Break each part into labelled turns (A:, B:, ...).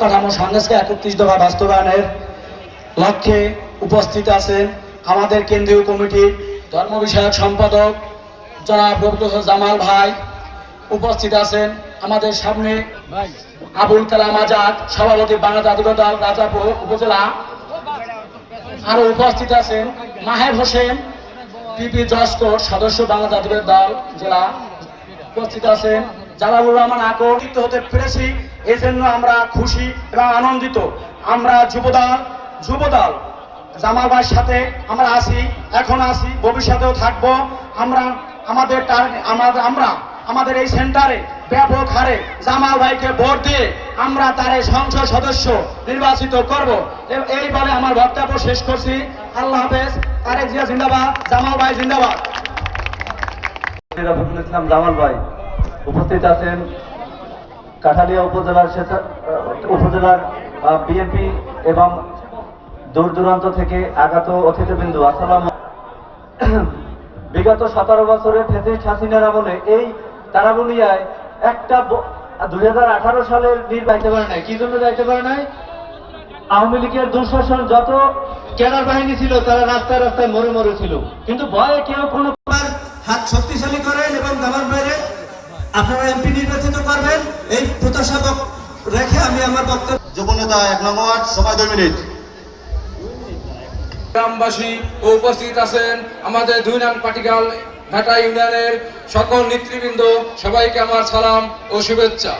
A: কাঠামো সংস্কার একত্রিশ দফা বাস্তবায়নের লক্ষ্যে উপস্থিত আছেন আমাদের কেন্দ্রীয় কমিটির ধর্ম বিষয়ক সম্পাদক জনাব রবুল জামাল ভাই। উপস্থিত আছেন আমাদের সামনে আবুল কালাম আজাদ, সভাপতি বাংলা জাতীয় দল, রাজাপুর উপজেলা। আরও উপস্থিত আছেন মাহের হোসেন, পিপি জসকোর সদস্য বাংলা জাতীয় দল, জেলা। উপস্থিত আছেন জালালুর রহমান আকর্ষিত হতে পেরেছি। এজন্য আমরা খুশি এবং আনন্দিত। আমরা যুবদল যুবদল, জামাল সাথে আমরা আছি, এখন আসি ভবিষ্যতেও থাকব। আমরা আমাদের আমাদের, আমরা আমাদের এই সেন্টারে ব্যাপক হারে জামাল ভাইকে ভোট দিয়ে আমরা তার এই সংসদ সদস্য নির্বাচিত করব। এই বলে আমার বক্তব্য শেষ করছি। আল্লাহ হাফেজ। তারেক জিয়া জিন্দাবাদ, জামাল ভাই জিন্দাবাদ।
B: জামাল ভাই উপস্থিত আছেন কাঠালিয়া উপজেলার উপজেলার বিএনপি এবং দূর দূরান্ত থেকে আগত অতিথিবৃন্দু, আসসালাম বিগত সতেরো বছরের ফেসিস্ট হাসিনার আমলে এই তারাবুলিয়ায় একটা দুই হাজার আঠারো সালের নির্বাচিত পারে নাই। কি জন্য যাইতে পারে নাই? আওয়ামী লীগের দুঃশাসন যত ক্যাডার বাহিনী ছিল, তারা রাস্তায় রাস্তায় মরে মরে ছিল। কিন্তু ভয়ে কেউ কোনো
C: হাত শক্তিশালী করেন এবং দাবার আপনারা এমপি নির্বাচিত করবেন। এই প্রত্যাশা রেখে আমি আমার বক্তব্য
D: যুবনেতা এক নম্বর ওয়ার্ড সময় দুই মিনিট।
E: গ্রামবাসী ও উপস্থিত আছেন। আমাদের দুই নং পাটিকাল ঘাটা ইউনিয়নের সকল নেতৃবৃন্দ সবাইকে আমার সালাম ও শুভেচ্ছা।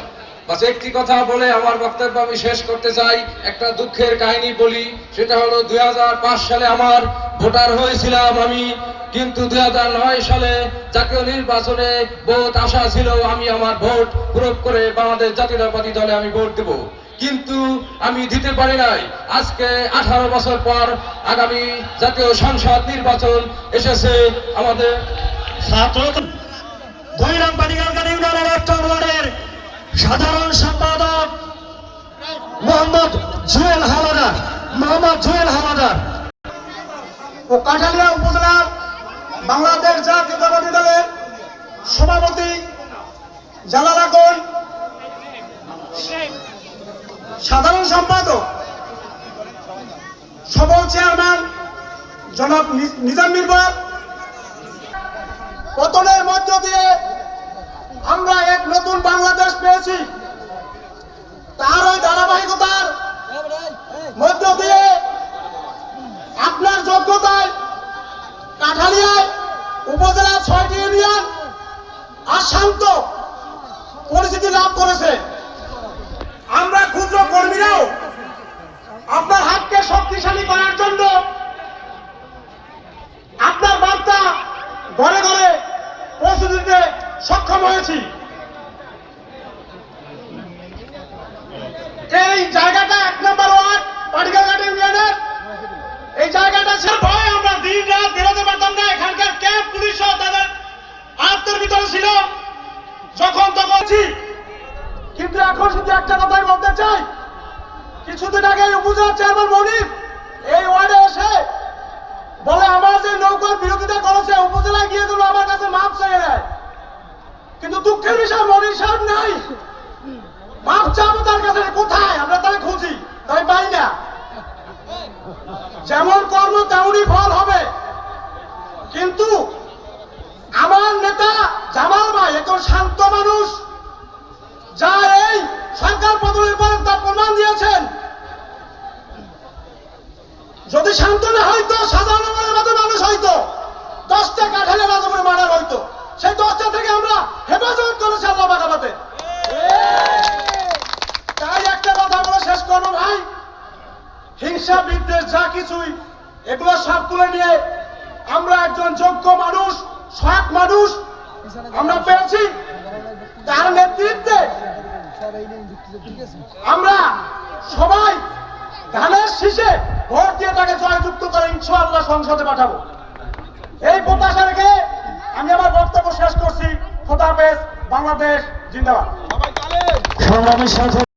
E: বাস একটি কথা বলে আমার বক্তব্য আমি শেষ করতে চাই। একটা দুঃখের কাহিনী বলি। সেটা হলো দুই হাজার পাঁচ সালে আমার ভোটার হয়েছিলাম আমি। কিন্তু দু হাজার নয় সালে জাতীয় নির্বাচনে ভোট আশা ছিল আমি আমার ভোট প্রয়োগ করে বাংলাদেশ জাতীয়তাবাদী দলে আমি ভোট দেব। কিন্তু আমি দিতে পারি নাই। আজকে আঠারো বছর পর আগামী জাতীয় সংসদ নির্বাচন এসেছে আমাদের।
C: ছাত্র দুই নং পাটিকালকার ইউনিয়নের সাধারণ সম্পাদক মোহাম্মদ জুয়েল হাওলাদার মোহাম্মদ জুয়েল হাওলাদার। ও কাঠালিয়া উপজেলার বাংলাদেশ জাতীয়তাবাদী দলের সভাপতি জালাল আকন সাধারণ সম্পাদক, সবল চেয়ারম্যান জনাব নিজাম মিরবার পতনের মধ্য দিয়ে আমরা এক নতুন বাংলাদেশ পেয়েছি। তার ওই ধারাবাহিকতার মধ্য দিয়ে আপনার যোগ্যতায় কাঠালিয়ায় উপজেলা ছয়টি ইউনিয়ন আর শান্ত পরিস্থিতি লাভ করেছে আমরা ক্ষুদ্র কর্মীরাও আপনার হাতকে শক্তিশালী করার জন্য আপনার বার্তা ঘরে ঘরে পৌঁছে দিতে সক্ষম হয়েছি এই জায়গাটা এক নম্বর ওয়ার্ড পাটিকাঘাট ইউনিয়নের এই জায়গাটা ছিল ভয় আমরা দিন রাত বেরোতে পারতাম না এখানকার ক্যাম্প পুলিশ সহ তাদের আত্মের ভিতরে ছিল, যখন তখন। কিন্তু এখন শুধু একটা কথাই বলতে চাই। কিছুদিন আগে উপজেলা চেয়ারম্যান মনির এই ওয়ার্ডে এসে বলে, আমার যে নৌকার বিরোধিতা করেছে, উপজেলায় গিয়ে যেন আমার কাছে মাপ নেয়। কিন্তু দুঃখের বিষয় মনির সাহেব নাই। মাপ চাবো তার কাছে কোথায়? আমরা তাই খুঁজি, তাই পাই না। যেমন কর্ম, তেমনই ফল হবে কিন্তু আমার নেতা জামাল ভাই একজন শান্ত মানুষ, যা এই সরকার পতনের পরে তার প্রমাণ দিয়েছেন। যদি শান্ত না হইতো, সাধারণ মতো মানুষ হইতো, দশটা কাঠালে রাজপুরে মার্ডার হইতো। সেই দশটা থেকে আমরা হেফাজত করেছি আল্লাহ বাগাবাতে তাই একটা কথা বলে শেষ করব ভাই। হিংসা, বিদ্বেষ, যা কিছুই, এগুলো সব তুলে নিয়ে আমরা একজন যোগ্য মানুষ, সৎ মানুষ আমরা পেয়েছি তার নেতৃত্বে। আমরা সবাই ধানের শীষে ভোট দিয়ে তাকে জয়যুক্ত করে ইনশাআল্লাহ সংসদে পাঠাবো। এই প্রত্যাশা রেখে আমি আমার বক্তব্য শেষ করছি। খোদা হাফেজ, বাংলাদেশ, জিন্দাবাদ।
A: সাথে